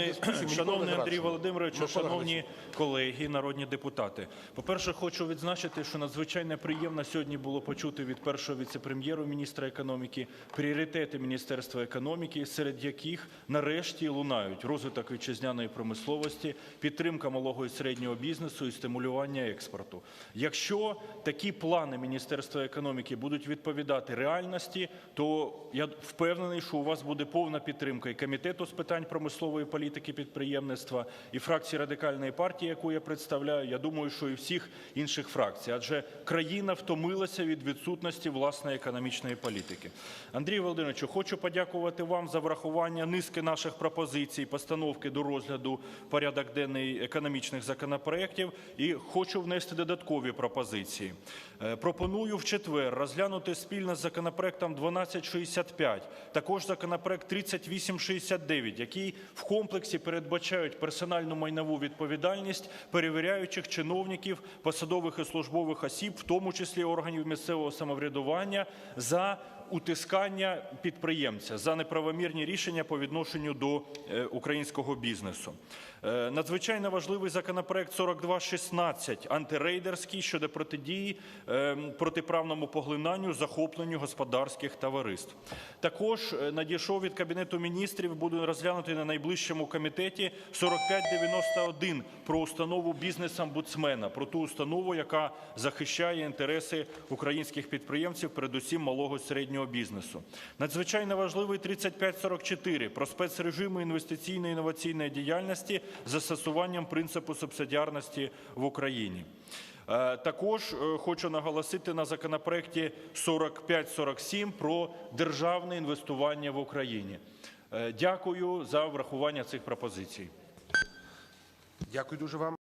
Шановний, шановний Андрій. Володимирович, шановні колеги, народні депутати. По-перше, хочу відзначити, що надзвичайно приємно сьогодні було почути від першого віце-прем'єра міністра економіки пріоритети Міністерства економіки, серед яких нарешті лунають розвиток вітчизняної промисловості, підтримка малого і середнього бізнесу і стимулювання експорту. Якщо такі плани Міністерства економіки будуть відповідати реальності, то я впевнений, що у вас буде повна підтримка і комітету з питань промислової політики підприємництва, і фракції радикальної партії, яку я представляю. Я думаю, що і всіх інших фракцій, адже країна втомилася від відсутності власної економічної політики. Андрій Володимировичу, хочу подякувати вам за врахування низки наших пропозицій, постановки до розгляду порядок денний економічних законопроєктів і хочу внести додаткові пропозиції. Е, Пропоную в четвер розглянути спільно з законопроектом 1265, також законопроект 3869, який в комплексі передбачають персональну майнову відповідальність перевіряючих чиновників, посадових і службових осіб, в тому числі органів місцевого самоврядування, за утискання підприємця за неправомірні рішення по відношенню до е, українського бізнесу. Е, Надзвичайно важливий законопроект 4216 антирейдерський щодо протидії е, протиправному поглинанню, захопленню господарських товариств. Також надійшов від Кабінету міністрів, буде розглянутий на найближчому комітеті 4591 про установу бізнес-омбудсмена, про ту установу, яка захищає інтереси українських підприємців, передусім малого і середнього бізнесу. Надзвичайно важливий 3544 про спецрежими інвестиційної інноваційної діяльності з застосуванням принципу субсидіарності в Україні. Е, Також е, хочу наголосити на законопроекті 4547 про державне інвестування в Україні. Е, Дякую за врахування цих пропозицій. Дякую дуже вам.